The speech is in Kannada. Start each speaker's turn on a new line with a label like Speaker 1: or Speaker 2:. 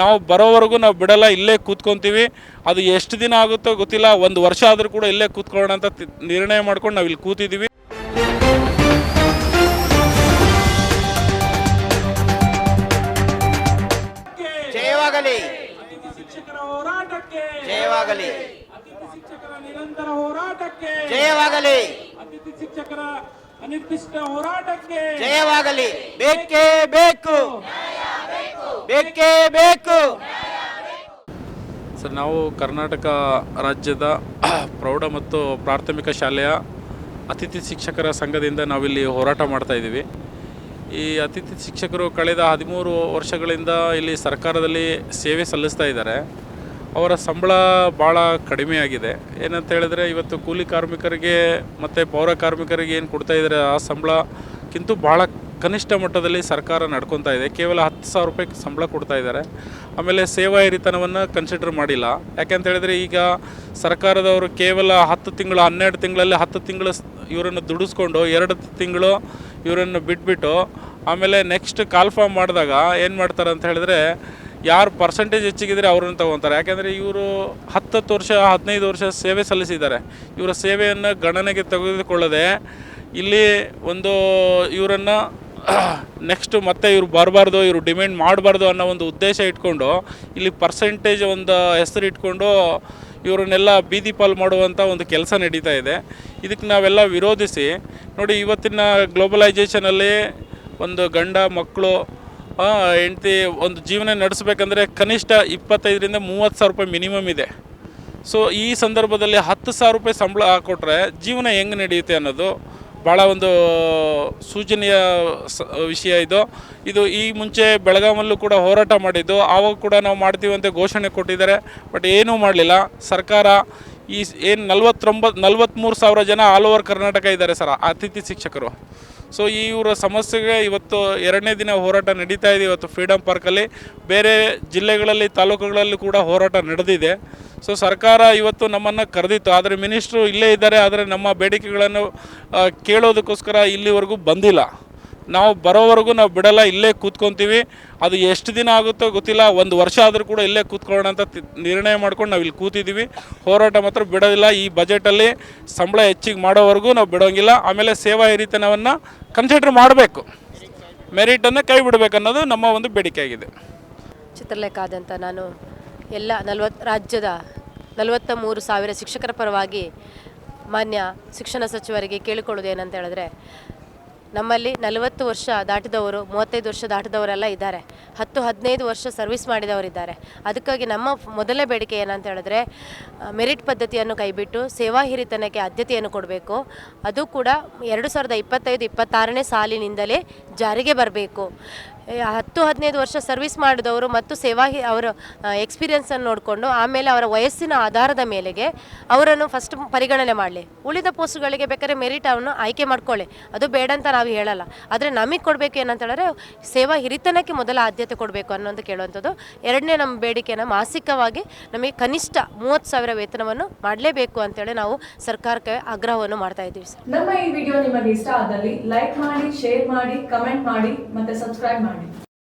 Speaker 1: ನಾವು ಬರೋವರೆಗೂ ನಾವು ಬಿಡಲ್ಲ, ಇಲ್ಲೇ ಕೂತ್ಕೊತೀವಿ. ಅದು ಎಷ್ಟು ದಿನ ಆಗುತ್ತೋ ಗೊತ್ತಿಲ್ಲ, ಒಂದು ವರ್ಷ ಆದರೂ ಕೂಡ ಇಲ್ಲೇ ಕೂತ್ಕೊಳ್ಳೋಣ ಅಂತ ನಿರ್ಣಯ ಮಾಡ್ಕೊಂಡು ನಾವು ಇಲ್ಲಿ ಕೂತಿದ್ದೀವಿ
Speaker 2: ಜಯವಾಗಲಿ ಜಯವಾಗಲಿ
Speaker 3: ಅನಿರ್ದಿಷ್ಟ ಹೋರಾಟಕ್ಕೆ
Speaker 2: ಜಯವಾಗಲಿ ಬೇಕೇ ಬೇಕು. ಬೇಕೇ ಬೇಕು.
Speaker 1: ಸರ್, ನಾವು ಕರ್ನಾಟಕ ರಾಜ್ಯದ ಪ್ರೌಢ ಮತ್ತು ಪ್ರಾಥಮಿಕ ಶಾಲೆಯ ಅತಿಥಿ ಶಿಕ್ಷಕರ ಸಂಘದಿಂದ ನಾವಿಲ್ಲಿ ಹೋರಾಟ ಮಾಡ್ತಾ ಇದ್ದೀವಿ. ಈ ಅತಿಥಿ ಶಿಕ್ಷಕರು ಕಳೆದ ಹದಿಮೂರು ವರ್ಷಗಳಿಂದ ಇಲ್ಲಿ ಸರ್ಕಾರದಲ್ಲಿ ಸೇವೆ ಸಲ್ಲಿಸ್ತಾ ಇದ್ದಾರೆ. ಅವರ ಸಂಬಳ ಭಾಳ ಕಡಿಮೆ ಆಗಿದೆ. ಏನಂತ ಹೇಳಿದ್ರೆ, ಇವತ್ತು ಕೂಲಿ ಕಾರ್ಮಿಕರಿಗೆ ಮತ್ತು ಪೌರ ಕಾರ್ಮಿಕರಿಗೆ ಏನು ಕೊಡ್ತಾ ಇದ್ದಾರೆ, ಆ ಸಂಬಳಕ್ಕಿಂತೂ ಭಾಳ ಕನಿಷ್ಠ ಮಟ್ಟದಲ್ಲಿ ಸರ್ಕಾರ ನಡ್ಕೊತಾ ಇದೆ. ಕೇವಲ ಹತ್ತು ಸಾವಿರ ರೂಪಾಯಿ ಸಂಬಳ ಕೊಡ್ತಾ ಇದ್ದಾರೆ. ಆಮೇಲೆ ಸೇವಾ ಹಿರಿತನವನ್ನು ಕನ್ಸಿಡರ್ ಮಾಡಿಲ್ಲ. ಯಾಕೆಂತ ಹೇಳಿದ್ರೆ ಈಗ ಸರ್ಕಾರದವರು ಕೇವಲ ಹತ್ತು ತಿಂಗಳು, ಹನ್ನೆರಡು ತಿಂಗಳಲ್ಲಿ ಹತ್ತು ತಿಂಗಳು ಇವರನ್ನು ದುಡಿಸ್ಕೊಂಡು ಎರಡು ತಿಂಗಳು ಇವರನ್ನು ಬಿಟ್ಬಿಟ್ಟು ಆಮೇಲೆ ನೆಕ್ಸ್ಟ್ ಕಾಲ್ ಫಾರ್ಮ್ ಮಾಡಿದಾಗ ಏನು ಮಾಡ್ತಾರೆ ಅಂತ ಹೇಳಿದ್ರೆ ಯಾರು ಪರ್ಸೆಂಟೇಜ್ ಹೆಚ್ಚಿಗಿದ್ರೆ ಅವ್ರನ್ನ ತೊಗೊತಾರೆ ಯಾಕೆಂದರೆ ಇವರು ಹತ್ತತ್ತು ವರ್ಷ, ಹದಿನೈದು ವರ್ಷ ಸೇವೆ ಸಲ್ಲಿಸಿದ್ದಾರೆ. ಇವರ ಸೇವೆಯನ್ನು ಗಣನೆಗೆ ತೆಗೆದುಕೊಳ್ಳದೆ ಇಲ್ಲಿ ಒಂದು ಇವರನ್ನು ನೆಕ್ಸ್ಟ್ ಮತ್ತೆ ಇವ್ರು ಬರಬಾರ್ದು, ಇವರು ಡಿಮ್ಯಾಂಡ್ ಮಾಡಬಾರ್ದು ಅನ್ನೋ ಒಂದು ಉದ್ದೇಶ ಇಟ್ಕೊಂಡು, ಇಲ್ಲಿ ಪರ್ಸೆಂಟೇಜ್ ಒಂದು ಹೆಸರು ಇಟ್ಕೊಂಡು ಇವರನ್ನೆಲ್ಲ ಬೀದಿ ಪಾಲು ಮಾಡುವಂಥ ಒಂದು ಕೆಲಸ ನಡೀತಾ ಇದೆ. ಇದಕ್ಕೆ ನಾವೆಲ್ಲ ವಿರೋಧಿಸಿ, ನೋಡಿ ಇವತ್ತಿನ ಗ್ಲೋಬಲೈಜೇಷನಲ್ಲಿ ಒಂದು ಗಂಡ ಮಕ್ಕಳು ಹೆಂಡತಿ ಒಂದು ಜೀವನ ನಡೆಸಬೇಕಂದ್ರೆ ಕನಿಷ್ಠ ಇಪ್ಪತ್ತೈದರಿಂದ ಮೂವತ್ತು ಸಾವಿರ ರೂಪಾಯಿ ಮಿನಿಮಮ್ ಇದೆ. ಸೊ ಈ ಸಂದರ್ಭದಲ್ಲಿ ಹತ್ತು ಸಾವಿರ ರೂಪಾಯಿ ಸಂಬಳ ಹಾಕ್ಕೊಟ್ರೆ ಜೀವನ ಹೆಂಗೆ ನಡೆಯುತ್ತೆ ಅನ್ನೋದು ಭಾಳ ಒಂದು ಸೂಚನೆಯ ವಿಷಯ ಇದು. ಇದು ಈ ಮುಂಚೆ ಬೆಳಗಾವಲ್ಲೂ ಕೂಡ ಹೋರಾಟ ಮಾಡಿದ್ದು. ಆವಾಗ ಕೂಡ ನಾವು ಮಾಡ್ತೀವಿ ಅಂತ ಘೋಷಣೆ ಕೊಟ್ಟಿದ್ದಾರೆ. ಬಟ್ ಏನೂ ಮಾಡಲಿಲ್ಲ. ಸರ್ಕಾರ ಈ ಏನು ನಲ್ವತ್ತೊಂಬತ್ತು ನಲ್ವತ್ತ್ಮೂರು ಸಾವಿರ ಜನ ಆಲ್ ಓವರ್ ಕರ್ನಾಟಕ ಇದ್ದಾರೆ ಸರ್, ಅತಿಥಿ ಶಿಕ್ಷಕರು. ಸೊ ಇವರ ಸಮಸ್ಯೆಗೆ ಇವತ್ತು ಎರಡನೇ ದಿನ ಹೋರಾಟ ನಡೀತಾ ಇದೆ ಇವತ್ತು ಫ್ರೀಡಮ್ ಪಾರ್ಕಲ್ಲಿ ಬೇರೆ ಜಿಲ್ಲೆಗಳಲ್ಲಿ, ತಾಲೂಕುಗಳಲ್ಲಿ ಕೂಡ ಹೋರಾಟ ನಡೆದಿದೆ. ಸೊ ಸರ್ಕಾರ ಇವತ್ತು ನಮ್ಮನ್ನು ಕರೆದಿತ್ತು. ಆದರೆ ಮಿನಿಸ್ಟ್ರು ಇಲ್ಲೇ ಇದ್ದಾರೆ. ಆದರೆ ನಮ್ಮ ಬೇಡಿಕೆಗಳನ್ನು ಕೇಳೋದಕ್ಕೋಸ್ಕರ ಇಲ್ಲಿವರೆಗೂ ಬಂದಿಲ್ಲ. ನಾವು ಬರೋವರೆಗೂ ನಾವು ಬಿಡಲ್ಲ, ಇಲ್ಲೇ ಕೂತ್ಕೊತೀವಿ. ಅದು ಎಷ್ಟು ದಿನ ಆಗುತ್ತೋ ಗೊತ್ತಿಲ್ಲ, ಒಂದು ವರ್ಷ ಆದರೂ ಕೂಡ ಇಲ್ಲೇ ಕೂತ್ಕೊಳ್ಳೋಣ ಅಂತ ನಿರ್ಣಯ ಮಾಡ್ಕೊಂಡು ನಾವು ಇಲ್ಲಿ ಕೂತಿದ್ದೀವಿ ಹೋರಾಟ ಮಾತ್ರ ಬಿಡೋದಿಲ್ಲ, ಈ ಬಜೆಟಲ್ಲಿ ಸಂಬಳ ಹೆಚ್ಚಿಗೆ ಮಾಡೋವರೆಗೂ ನಾವು ಬಿಡೋಂಗಿಲ್ಲ. ಆಮೇಲೆ ಸೇವಾ ಹಿರಿತನವನ್ನು ಕನ್ಸಿಡರ್ ಮಾಡಬೇಕು. ಮೆರಿಟನ್ನು ಕೈ ಬಿಡಬೇಕನ್ನೋದು ನಮ್ಮ ಒಂದು ಬೇಡಿಕೆ ಆಗಿದೆ
Speaker 4: ಚಿತ್ರಲೇಖ ಆದಂಥ ನಾನು ಎಲ್ಲ ನಲವತ್ತು ರಾಜ್ಯದ ನಲವತ್ತ ಮೂರು ಸಾವಿರ ಶಿಕ್ಷಕರ ಪರವಾಗಿ ಮಾನ್ಯ ಶಿಕ್ಷಣ ಸಚಿವರಿಗೆ ಕೇಳಿಕೊಳ್ಳೋದು ಏನಂತ ಹೇಳಿದ್ರೆ ನಮ್ಮಲ್ಲಿ ನಲವತ್ತು ವರ್ಷ ದಾಟಿದವರು, ಮೂವತ್ತೈದು ವರ್ಷ ದಾಟಿದವರೆಲ್ಲ ಇದ್ದಾರೆ. ಹತ್ತು, ಹದಿನೈದು ವರ್ಷ ಸರ್ವಿಸ್ ಮಾಡಿದವರಿದ್ದಾರೆ ಅದಕ್ಕಾಗಿ ನಮ್ಮ ಮೊದಲೇ ಬೇಡಿಕೆ ಏನಂತ ಹೇಳಿದ್ರೆ ಮೆರಿಟ್ ಪದ್ಧತಿಯನ್ನು ಕೈಬಿಟ್ಟು ಸೇವಾ ಹಿರಿತನಕ್ಕೆ ಆದ್ಯತೆಯನ್ನು ಕೊಡಬೇಕು. ಅದು ಕೂಡ ಎರಡು ಸಾವಿರದ ಇಪ್ಪತ್ತೈದು, ಇಪ್ಪತ್ತಾರನೇ ಸಾಲಿನಿಂದಲೇ ಜಾರಿಗೆ ಬರಬೇಕು. ಹತ್ತು, ಹದಿನೈದು ವರ್ಷ ಸರ್ವಿಸ್ ಮಾಡಿದವರು ಮತ್ತು ಸೇವಾ ಅವರ ಎಕ್ಸ್ಪೀರಿಯನ್ಸನ್ನು ನೋಡಿಕೊಂಡು ಆಮೇಲೆ ಅವರ ವಯಸ್ಸಿನ ಆಧಾರದ ಮೇಲೆಗೆ ಅವರನ್ನು ಫಸ್ಟ್ ಪರಿಗಣನೆ ಮಾಡಲಿ. ಉಳಿದ ಪೋಸ್ಟ್ಗಳಿಗೆ ಬೇಕಾದ್ರೆ ಮೆರಿಟ್ ಅವನ್ನು ಆಯ್ಕೆ ಮಾಡ್ಕೊಳ್ಳಿ. ಅದು ಬೇಡ ಅಂತ ನಾವು ಹೇಳಲ್ಲ. ಆದರೆ ನಮಗೆ ಕೊಡಬೇಕು ಏನಂತ ಹೇಳಿದ್ರೆ ಸೇವಾ ಹಿರಿತನಕ್ಕೆ ಮೊದಲ ಆದ್ಯತೆ ಕೊಡಬೇಕು ಅನ್ನೋದು ಕೇಳುವಂಥದ್ದು. ಎರಡನೇ ನಮ್ಮ ಬೇಡಿಕೆಯನ್ನು ಮಾಸಿಕವಾಗಿ ನಮಗೆ ಕನಿಷ್ಠ ಮೂವತ್ತು ಸಾವಿರ ವೇತನವನ್ನು ಮಾಡಲೇಬೇಕು ಅಂತೇಳಿ ನಾವು ಸರ್ಕಾರಕ್ಕೆ ಆಗ್ರಹವನ್ನು ಮಾಡ್ತಾ ಇದ್ದೀವಿ ಸರ್.
Speaker 5: ನಮ್ಮ ಈ ವಿಡಿಯೋ ನಿಮಗೆ ಇಷ್ಟ ಆದಲ್ಲಿ ಲೈಕ್ ಮಾಡಿ ಶೇರ್ ಮಾಡಿ ಕಮೆಂಟ್ ಮಾಡಿ ಮತ್ತೆ ಸಬ್ಸ್ಕ್ರೈಬ್ ಮಾಡಿ. morning.